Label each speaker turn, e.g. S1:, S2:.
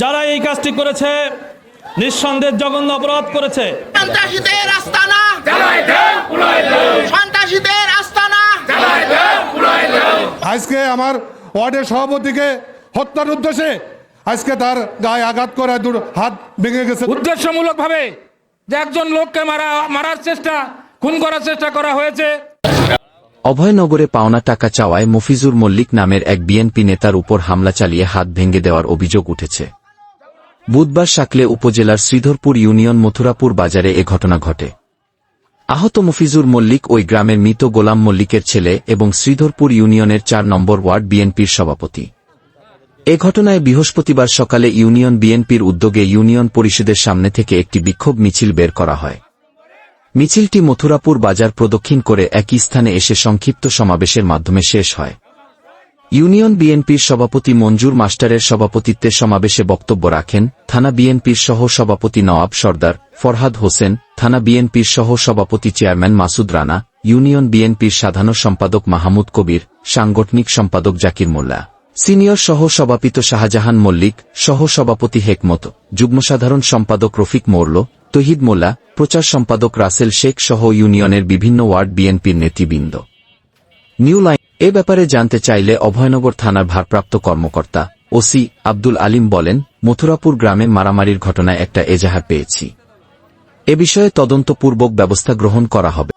S1: যারা এই কাজটি করেছে নিঃসন্দেহ জঘন্য অপরাধ করেছে।
S2: সন্ত্রাসীদের আস্তানা। সন্ত্রাসীদের আস্তানা।
S3: আজকে আমার ওয়ার্ডের সভাপতিকে হত্যার উদ্দেশ্যে আজকে তার গায়ে আঘাত করে দুটো হাত ভেঙে গেছে।
S4: উদ্দেশ্যমূলক ভাবে যে একজন লোককে মারা মারার চেষ্টা খুন করার চেষ্টা করা হয়েছে।
S5: অভয়নগরে পাওনা টাকা চাওয়ায় মফিজুর মল্লিক নামের এক বিএনপি নেতার উপর হামলা চালিয়ে হাত ভেঙে দেওয়ার অভিযোগ উঠেছে। বুধবার সাকলে উপজেলার শ্রীধরপুর ইউনিয়ন মথুরাপুর বাজারে এ ঘটনা ঘটে। আহত মফিজুর মল্লিক ওই গ্রামের মৃত গোলাম মল্লিকের ছেলে এবং শ্রীধরপুর ইউনিয়নের চার নম্বর ওয়ার্ড বিএনপির সভাপতি। এ ঘটনায় বৃহস্পতিবার সকালে ইউনিয়ন বিএনপির উদ্যোগে ইউনিয়ন পরিষদের সামনে থেকে একটি বিক্ষোভ মিছিল বের করা হয়। মিছিলটি মথুরাপুর বাজার প্রদক্ষিণ করে একই স্থানে এসে সংক্ষিপ্ত সমাবেশের মাধ্যমে শেষ হয়। ইউনিয়ন বিএনপির সভাপতি মঞ্জুর মাস্টারের সভাপতিত্বে সমাবেশে বক্তব্য রাখেন থানা বিএনপির সহ সভাপতি নওয়াব সর্দার, ফরহাদ হোসেন, থানা বিএনপির সহ সভাপতি চেয়ারম্যান মাসুদ রানা, ইউনিয়ন বিএনপির সাধারণ সম্পাদক মাহমুদ কবির, সাংগঠনিক সম্পাদক জাকির মোল্লা। সিনিয়র সহ সভাপিত শাহজাহান মল্লিক, সহ সভাপতি হেকমত, যুগ্ম সাধারণ সম্পাদক রফিক মোর্ল, তহিদ মোল্লা, প্রচার সম্পাদক রাসেল শেখ সহ ইউনিয়নের বিভিন্ন ওয়ার্ড বিএনপির নেতৃবৃন্দ। নিউ লাইন এ ব্যাপারে জানতে চাইলে অভয়নগর থানার ভারপ্রাপ্ত কর্মকর্তা ওসি আব্দুল আলিম বলেন, মথুরাপুর গ্রামে মারামারির ঘটনায় একটা এজাহার পেয়েছি। এ বিষয়ে তদন্তপূর্বক ব্যবস্থা গ্রহণ করা হবে।